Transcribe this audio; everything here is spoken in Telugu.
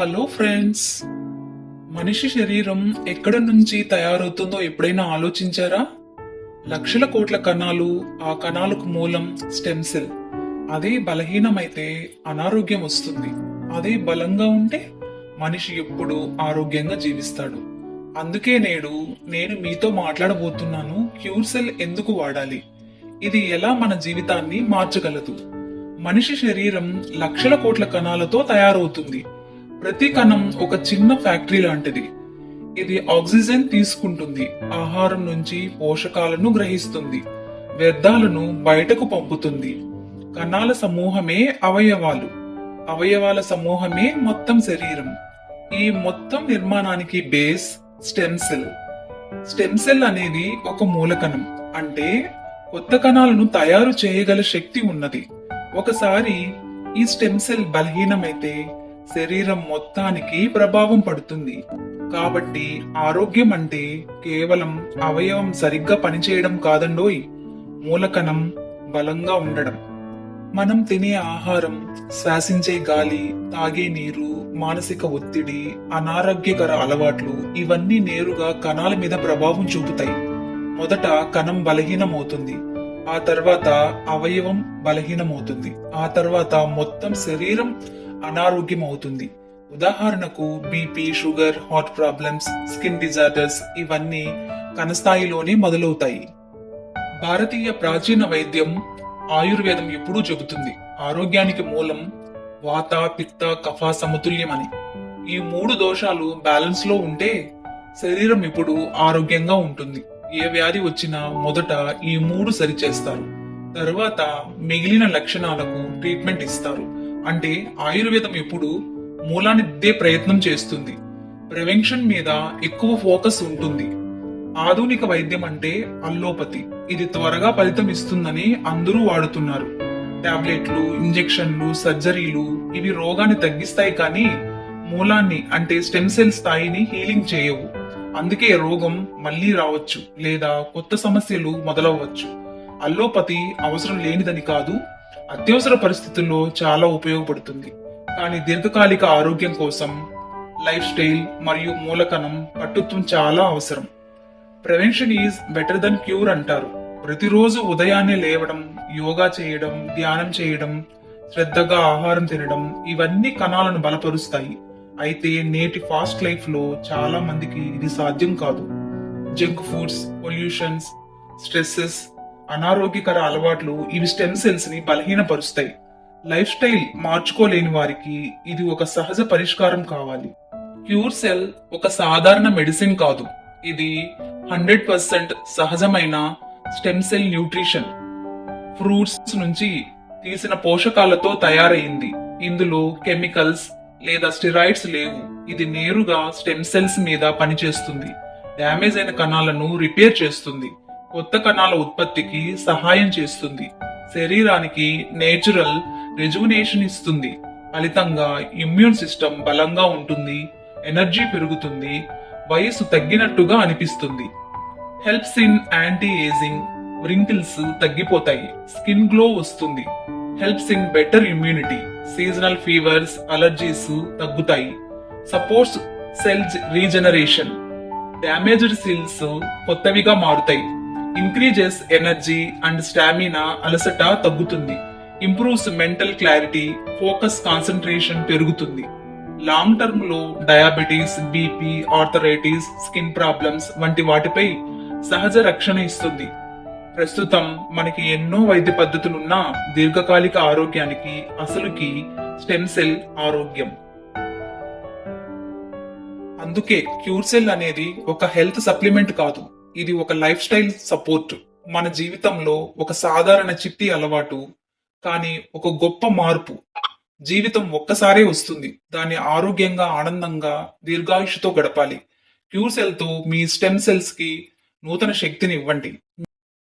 హలో ఫ్రెండ్స్ మనిషి శరీరం ఎక్కడ నుంచి తయారవుతుందో ఎప్పుడైనా ఆలోచించారా? లక్షల కోట్ల కణాలు ఆ కణాలకు మూలం స్టెమ్ సెల్. అదే బలహీనమైతే అనారోగ్యం వస్తుంది. అదే బలంగా ఉంటే మనిషి ఎప్పుడు ఆరోగ్యంగా జీవిస్తాడు. అందుకే నేడు నేను మీతో మాట్లాడబోతున్నాను క్యూర్ సెల్ ఎందుకు వాడాలి? ఇది ఎలా మన జీవితాన్ని మార్చగలదు? మనిషి శరీరం లక్షల కోట్ల కణాలతో తయారవుతుంది. ప్రతి కణం ఒక చిన్న ఫ్యాక్టరీ లాంటిది. ఇది ఆక్సిజన్ తీసుకుంటుంది ఆహారం నుంచి పోషకాలను గ్రహిస్తుంది వ్యర్థాలను బయటకు పంపుతుంది. కణాల సమూహమే అవయవాలు. అవయవాల సమూహమే మొత్తం శరీరం. ఈ మొత్తం నిర్మాణానికి base stem cell. Stem cell అనేది ఒక మూలకణం. అంటే కొత్త కణాలను తయారు చేయగల శక్తి ఉన్నది. ఒకసారి ఈ స్టెమ్ సెల్ బలహీనమైతే శరీరం మొత్తానికి ప్రభావం పడుతుంది. కాబట్టి ఆరోగ్యం అంటే కేవలం అవయవం సరిగ్గా పనిచేయడం కాదండోయ్. మూలకణం బలంగా ఉండడం. మనం తినే ఆహారం శ్వాసించే గాలి తాగే నీరు మానసిక ఒత్తిడి అనారోగ్యకర అలవాట్లు ఇవన్నీ నేరుగా కణాల మీద ప్రభావం చూపుతాయి. మొదట కణం బలహీనమవుతుంది. ఆ తర్వాత అవయవం బలహీనమవుతుంది. ఆ తర్వాత మొత్తం శరీరం అనారోగ్యం అవుతుంది ఉదాహరణకు BP sugar heart problems skin disorders ఇవన్నీ కణస్థాయిలోనే మొదలవుతాయి. భారతీయ ప్రాచీన వైద్యం ఆయుర్వేదం ఎప్పుడూ చెబుతుంది ఆరోగ్యానికి మూలం వాత పిత్త కఫ సమతుల్యం అని. ఈ మూడు దోషాలు బ్యాలెన్స్లో ఉంటే శరీరం ఇప్పుడు ఆరోగ్యంగా ఉంటుంది. ఏ వ్యాధి వచ్చినా మొదట ఈ మూడు సరిచేస్తారు. తర్వాత మిగిలిన లక్షణాలకు ట్రీట్మెంట్ ఇస్తారు. అంటే ఆయుర్వేదం ఎప్పుడు మూలానిద్దే ప్రయత్నం చేస్తుంది. ప్రివెన్షన్ మీద ఎక్కువ ఫోకస్ ఉంటుంది. ఆధునిక వైద్యం అంటే అల్లోపతి. ఇది త్వరగా ఫలితం ఇస్తుందని అందరూ వాడుతున్నారు. టాబ్లెట్లు ఇంజెక్షన్లు సర్జరీలు ఇవి రోగాన్ని తగ్గిస్తాయి కానీ మూలాన్ని అంటే స్టెమ్ సెల్ స్థాయిని హీలింగ్ చేయవు. అందుకే రోగం మళ్ళీ రావచ్చు లేదా కొత్త సమస్యలు మొదలవ్వచ్చు. అల్లోపతి అవసరం లేనిదని కాదు అత్యవసర పరిస్థితుల్లో చాలా ఉపయోగపడుతుంది. కానీ దీర్ఘకాలిక ఆరోగ్యం కోసం లైఫ్ స్టైల్ మరియు మూలకణం పట్టుత్వం చాలా అవసరం. Prevention is better than cure అంటారు. ప్రతిరోజు ఉదయాన్నే లేవడం యోగా చేయడం ధ్యానం చేయడం శ్రద్ధగా ఆహారం తినడం ఇవన్నీ కణాలను బలపరుస్తాయి. అయితే నేటి ఫాస్ట్ లైఫ్లో చాలా మందికి ఇది సాధ్యం కాదు. జంక్ ఫుడ్స్ పొల్యూషన్స్ స్ట్రెస్సెస్ అనారోగ్యకర అలవాట్లు ఇవి స్టెమ్ సెల్స్ని బలహీనపరుస్తాయి. లైఫ్ స్టైల్ మార్చుకోలేని వారికి ఇది ఒక సహజ పరిష్కారం కావాలి. క్యూర్ సెల్ ఒక సాధారణ మెడిసిన్ కాదు. ఇది హండ్రెడ్ పర్సెంట్ సహజమైన స్టెమ్ సెల్ న్యూట్రిషన్. ఫ్రూట్స్ నుంచి తీసిన పోషకాలతో తయారైంది. ఇందులో కెమికల్స్ లేదా స్టిరాయిడ్స్ లేవు. ఇది నేరుగా స్టెమ్ సెల్స్ మీద పనిచేస్తుంది. డ్యామేజ్ అయిన కణాలను రిపేర్ చేస్తుంది. కొత్త కణాల ఉత్పత్తికి సహాయం చేస్తుంది. శరీరానికి నేచురల్ రెజునేషన్ ఇస్తుంది. ఫలితంగా ఇమ్యూన్ సిస్టమ్ బలంగా ఉంటుంది ఎనర్జీ పెరుగుతుంది వయసు తగ్గినట్టుగా అనిపిస్తుంది. Helps in anti ageing wrinkles తగ్గిపోతాయి స్కిన్ గ్లో వస్తుంది. Helps in better immunity seasonal fevers allergies తగ్గుతాయి. Supports cells regeneration damaged cells కొత్తవిగా మారుతాయి. ఇంక్రీజెస్ ఎనర్జీ అండ్ స్టామినా అలసట తగ్గుతుంది. Improves mental clarity focus concentration పెరుగుతుంది. లాంగ్ టర్మ్లో diabetes BP arthritis skin problems వంటి వాటిపై సహజ రక్షణ ఇస్తుంది. ప్రస్తుతం మనకి ఎన్నో వైద్య పద్ధతులున్నా దీర్ఘకాలిక ఆరోగ్యానికి అసలుకి స్టెమ్ సెల్ ఆరోగ్యం. అందుకే క్యూర్ సెల్ అనేది ఒక హెల్త్ సప్లిమెంట్ కాదు. ఇది ఒక లైఫ్ స్టైల్ సపోర్ట్ మన జీవితంలో ఒక సాధారణ చిట్టి అలవాటు కానీ ఒక గొప్ప మార్పు. జీవితం ఒక్కసారే వస్తుంది. దాన్ని ఆరోగ్యంగా ఆనందంగా దీర్ఘాయుషుతో గడపాలి. క్యూర్ సెల్తో మీ స్టెమ్ సెల్స్కి నూతన శక్తిని ఇవ్వండి.